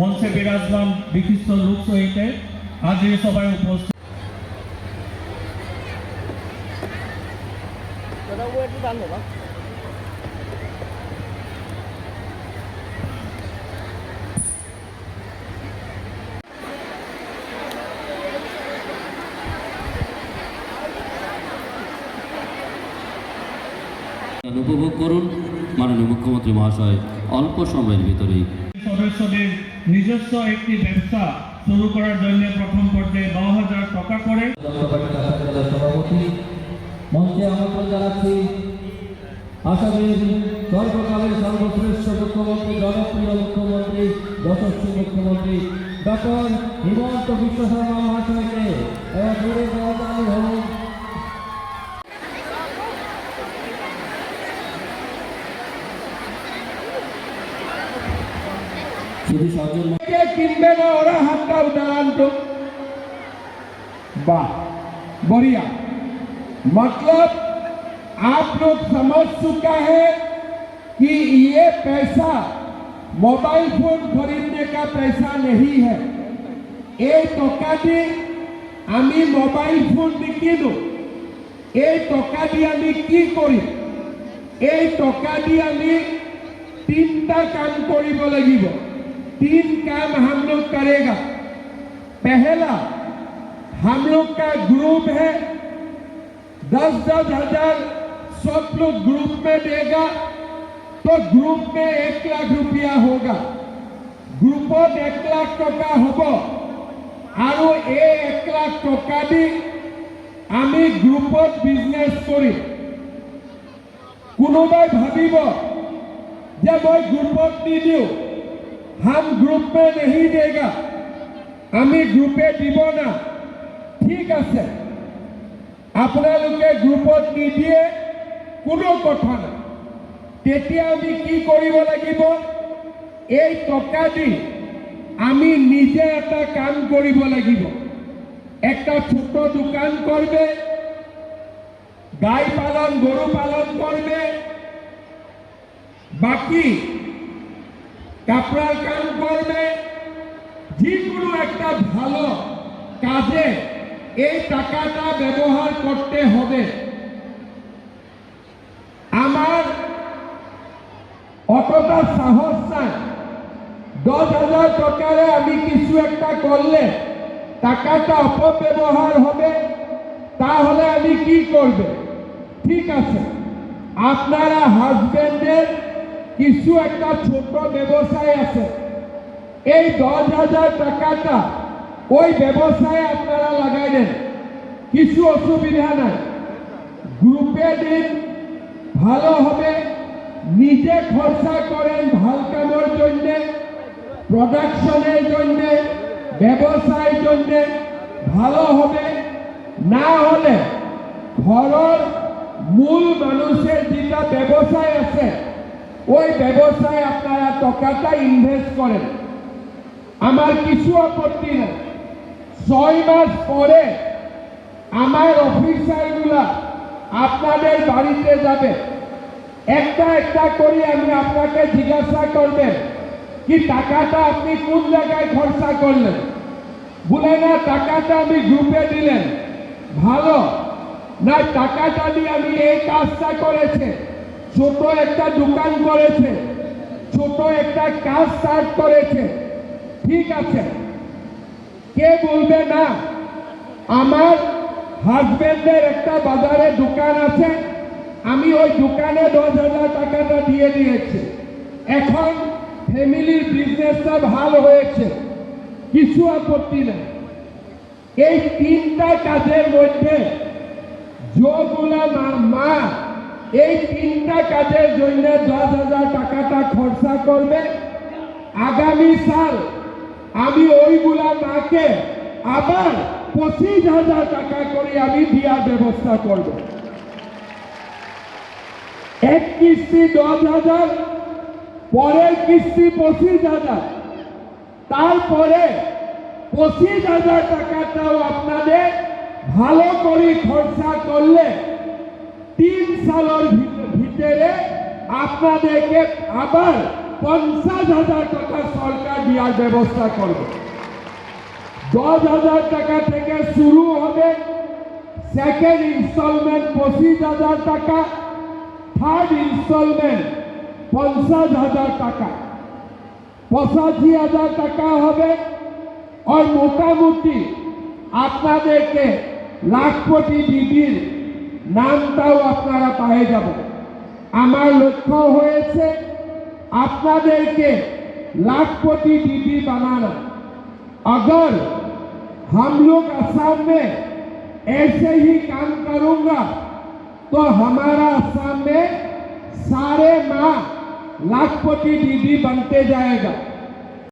মঞ্চে বিরাজমান বিশিষ্ট লোক সহিতে আজ এই সভায় উপস্থিত। উপভোগ করুন, মাননীয় মুখ্যমন্ত্রী মহাশয়, অল্প সময়ের ভিতরেই। সদস্যদের নিজস্ব একটি ব্যবসা শুরু করার জন্য প্রথম পর্যায়ে ন হাজার টাকা করে। সভাপতি মঞ্চে আমন্ত্রণ জানাচ্ছি। আসামের সর্বকালের সর্বশ্রেষ্ঠ মুখ্যমন্ত্রী, জনপ্রিয় মুখ্যমন্ত্রী, যশস্বী মুখ্যমন্ত্রী, ডক্টর হিমন্ত বিশ্ব শর্মা মহাশয়কে শুধু সজ্জন কে কিনবে না ওরা হাতটা उठान तो वाह बढ़िया मतलब आप लोग समझ चुका है कि ये पैसा मोबाइल फोन खरीदने का पैसा नहीं है এই টকা দি আমি মোবাইল ফোন নিকিনো এই টকা দি আমি কি কৰিম এই টকা দি আমি তিনটা কাম কৰিব লাগিব तीन काम हम लोग करेगा पहला हम लोग का ग्रुप है दस दस हजार सब लोग ग्रुप में देगा तो ग्रुप में एक लाख रुपया होगा গ্ৰুপত এক লাখ টকা হ'ব আৰু এই এক লাখ টকা দি আমি গ্ৰুপত বিজনেছ কৰিম কোনোবাই ভাবিব যে মই গ্ৰুপত নিদিওঁ हम ग्रुप में नहीं देगा আমি গ্রুপে দিব না ঠিক আছে আপোনালোকে গ্ৰুপত নিদিয়ে কোনো কথা নাই তেতিয়া আমি কি কৰিব লাগিব এই টকা দি আমি নিজে এটা কাম কৰিব লাগিব একটা ছোট দোকান করবে গাই পালন গরু পালন করবে বাকি কাপড়ার কাম করবে যে কোনো একটা ভালো কাজে এই টাকাটা ব্যবহার করতে হবে। আমার অতটা সাহস নাই। দশ হাজার টাকারে আমি কিছু একটা করলে টাকাটা অপব্যবহার হবে, তাহলে আমি কি করবে? ঠিক আছে, আপনারা হাজবেন্ডের কিছু একটা ছোট ব্যবসায় আছে। এই দশ হাজার টাকাটা ওই ব্যবসায় আপনারা লাগাই দেন। কিছু অসুবিধা নাই। গ্রুপে দিন, ভালো হবে। নিজে খরচা করেন ভালো কামের জন্য প্রোডাকশনের জন্য, ব্যবসায়ের জন্য, ভালো হবে। না হলে ঘরের মূল মানুষের যেটা ব্যবসায় আছে ওই ব্যবসায় আপনারা টাকাটা ইনভেস্ট করেন। আমার কিছু আপত্তি নেই। ছয় মাস পরে আমার অফিসারগুলা আপনাদের বাড়িতে যাবে। একটা একটা করে আমি আপনাকে জিজ্ঞাসা করবেন কি টাকাটা আপনি কোন জায়গায় খরচা করলেন? বলে না, টাকাটা আমি গ্রুপে দিলেন। ভালো। না, টাকাটা দিয়ে আমি এই কাজটা করেছে। ছোট একটা দোকান করেছে, ছোট একটা কাজ স্টার্ট করেছে। ঠিক আছে। কে বলবে না? আমার হাজবেন্ডের একটা বাজারে দোকান আছে, আমি ওই দোকানে দশ হাজার টাকাটা দিয়ে দিয়েছি। এখন ফ্যামিলির বিজনেসটা ভালো হয়েছে, কিছু আপত্তি নেই। এই তিনটা কাজের মধ্যে যোগুলা মা এই তিনটা কাজের জন্য দশ হাজার টাকাটা খরচা করবে। আগামী সাল আমি ওইগুলা মাকে আবার পঁচিশ হাজার টাকা করে আমি দেওয়ার ব্যবস্থা করব। এক কিস্তি দশ হাজার, পরের কিস্তি পঁচিশ হাজার। তারপরে পঁচিশ হাজার টাকাটাও আপনাদের ভালো করে খরচা করলে তিন সালের ভিত- ভিতরে আপনাদেরকে আবার পঞ্চাশ হাজার টাকা সরকার দেওয়ার ব্যবস্থা করবে। দশ হাজার টাকা থেকে শুরু হবে সেকেন্ড ইনস্টলমেন্ট পঁচিশ হাজার টাকা থার্ড ইনস্টলমেন্ট পঞ্চাশ হাজার টাকা। পঁচাশি হাজার টাকা হবে আর মোটামুটি আপনাদেরকে লাখপতি দিদির নামটাও আপনারা পেয়ে যাবেন আমার লক্ষ্য হয়েছে আপনাদেরকে लाखपति दीदी बनाना अगर हम लोग असम में ऐसे ही काम करूंगा तो हमारा असम में सारे माँ लाखपति दीदी बनते जाएगा